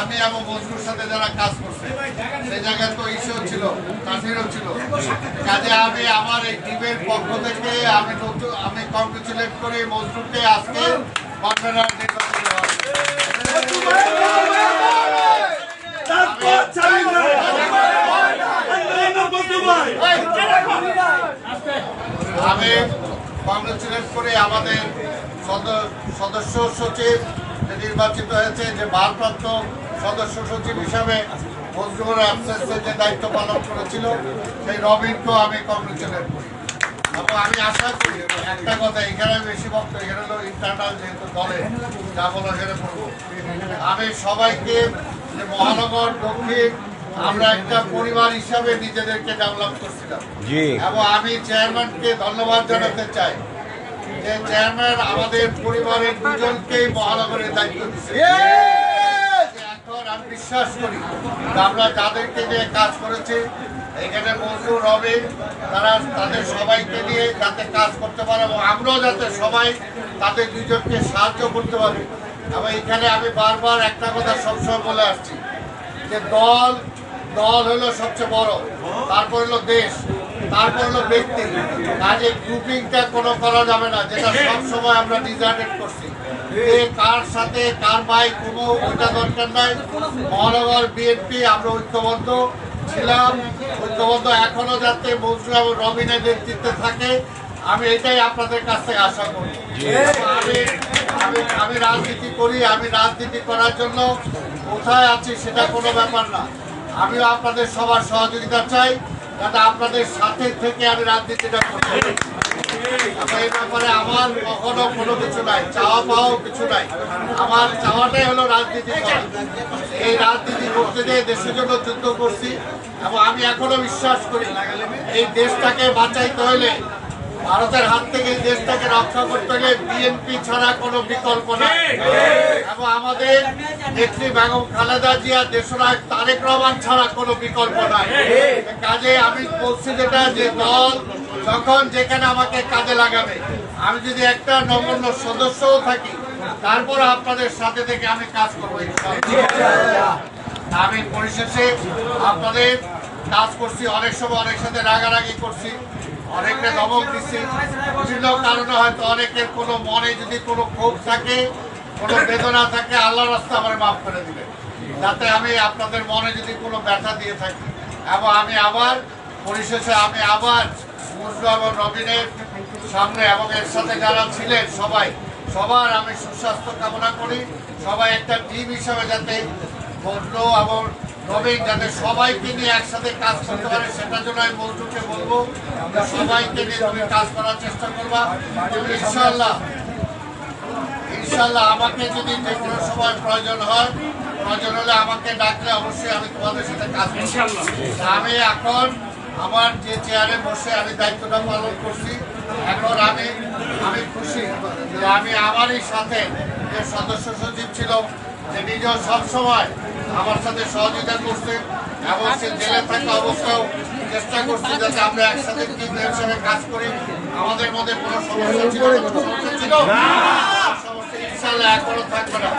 আমি এবং বন্ধুর সাথে যারা কাজ করছে সেই জায়গায় তো ইস্যু ছিল কাশিরও ছিল। কাজে আমি আমার এই টিমের পক্ষ থেকে আমি নতুন, আমি কংগ্রেচুলেট করি মজদুরকে আজকে আমি কংগ্রেচুলেট করে আমাদের সদ- সদস্য সচিব নির্বাচিত হয়েছে, যে ভারপ্রাপ্ত সদস্য সচিব হিসাবে মজরুর যে দায়িত্ব পালন করেছিল সেই রবিনকেও আমি কংগ্রেচুলেট করি। এবং আমি আশা করি একটা কথা এখানে বেশি বক্ত এখানে হলো ইন্টারনাল যেহেতু দলে যা বলো এখানে বলব। আমি সবাইকে যে মহানগর দক্ষিণ আমরা একটা পরিবার হিসাবে নিজেদেরকে ডেভেলপ করছিলাম। এবং আমি চেয়ারম্যানকে ধন্যবাদ জানাতে চাই যে চেয়ারম্যান আমাদের পরিবারের দুজনকেই মহানগরের দায়িত্ব দিচ্ছে বিশ্বাস করি আমরা তাদেরকে নিয়ে কাজ করেছি। এখানে মজুর হবে তারা তাদের সবাইকে নিয়ে যাতে কাজ করতে পারে এবং আমরাও যাতে সবাই তাদের দুজনকে সাহায্য করতে পারি। এবং এখানে আমি বারবার একটা কথা সবসময় বলে আসছি যে দল দল হলো সবচেয়ে বড়, তারপর হলো দেশ। তারপর হলো ব্যক্তি কাজে গ্রুপিংটা কোনো করা যাবে না যেটা সব সময় আমরা ডিজাইনেট করছি। কার সাথে কার ভাই কোনো ওইটা দরকার নাই। মহানগর বিএনপি আমরা ঐক্যবদ্ধ ছিলাম। ঐক্যবদ্ধ এখনও যাতে মজরু এবং রবিনের নেতৃত্বে থাকে। আমি এটাই আপনাদের কাছ থেকে আশা করি। আমি আমি রাজনীতি করি আমি রাজনীতি করার জন্য কোথায় আছি সেটা কোনো ব্যাপার না। আমিও আপনাদের সবার সহযোগিতা চাই। যাতে আপনাদের সাথে থেকে আমি রাজনীতিটা করতে এই ব্যাপারে আমার কখনো কোনো কিছু নাই পাওয়াও কিছু নাই। আমার রাজনীতি এই রাজনীতি গিয়ে দেশের জন্য যুদ্ধ করছি এবং আমি এখনও বিশ্বাস করি, এই দেশটাকে বাঁচাইতে হলে ভারতের হাত থেকে দেশটাকে রক্ষা করতে হলে বিএনপি ছাড়া কোনো বিকল্প নাই। এবং আমাদের নেত্রী বেগম খালেদা জিয়া দেশনায়ক তারেক রহমান ছাড়া কোনো বিকল্প নাই। কাজে আমি বলছি যেটা যে দল যখন যেখানে আমাকে কাজে লাগাবে আমি যদি একটা নগণ্য সদস্যও থাকি তারপর আপনাদের সাথে থেকে আমি কাজ করব। আমি পরিশেষে আপনাদের কাজ করছি অনেক সময় অনেক সাথে রাগারাগি করছি। অনেককে ধমক দিচ্ছি। বিভিন্ন কারণে হয়তো অনেকের কোনো মনে যদি কোনো ক্ষোভ থাকে, কোনো বেদনা থাকে, আল্লাহ রাস্তা আমার মাফ করে দিবে যাতে আমি আপনাদের মনে যদি কোনো ব্যথা দিয়ে থাকি। এবং আমি আবার, পরিশেষে আমি আবার মুসলু এবং রবিনের সামনে এবং এর সাথে যারা ছিলেন সবাই, সবার আমি সুস্বাস্থ্য কামনা করি। সবাই একটা টিম হিসাবে যাতে বদলো এবং নবীন যাতে সবাইকে নিয়ে একসাথে কাজ করতে পারে সেটার জন্য আমি মজদুরকে বলব। সবাইকে নিয়ে তুমি কাজ করার চেষ্টা করবা ইনশাল্লাহ ইনশাল্লাহ আমাকে যদি যে কোনো সময় প্রয়োজন হয় প্রয়োজন হলে আমাকে ডাকলে অবশ্যই আমি তোমাদের সাথে কাজ আমি এখন আমার যে চেয়ারে বসে আমি দায়িত্বটা পালন করছি এখন আমি আমি খুশি আমি আমারই সাথে যে সদস্য সচিব ছিল যে সব সবসময় আমার সাথে সহযোগিতা করছে এবং সে জেলে থাকা অবস্থাও চেষ্টা করছে যাতে আমরা একসাথে হিসাবে কাজ করি। আমাদের মধ্যে কোনো সমস্যা ছিল সমস্যা ছিল? ইনশাল্লাহ না।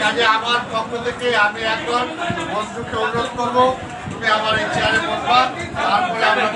কাজে আমার পক্ষ থেকে আমি একবার অনুরোধ করব তুমি আমার এই চেয়ারে বসবা তারপরে আমরা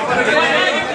আরে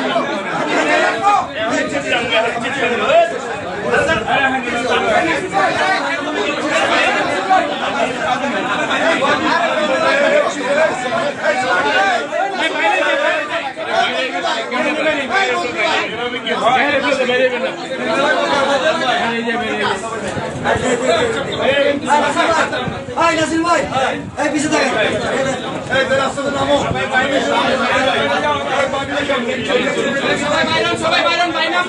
ভাই নাসির ভাই। এই পিছে থাকেন। এই যে রাস্তাতে নামো। সবাই বাইরন সবাই বাইরন। বাইনাম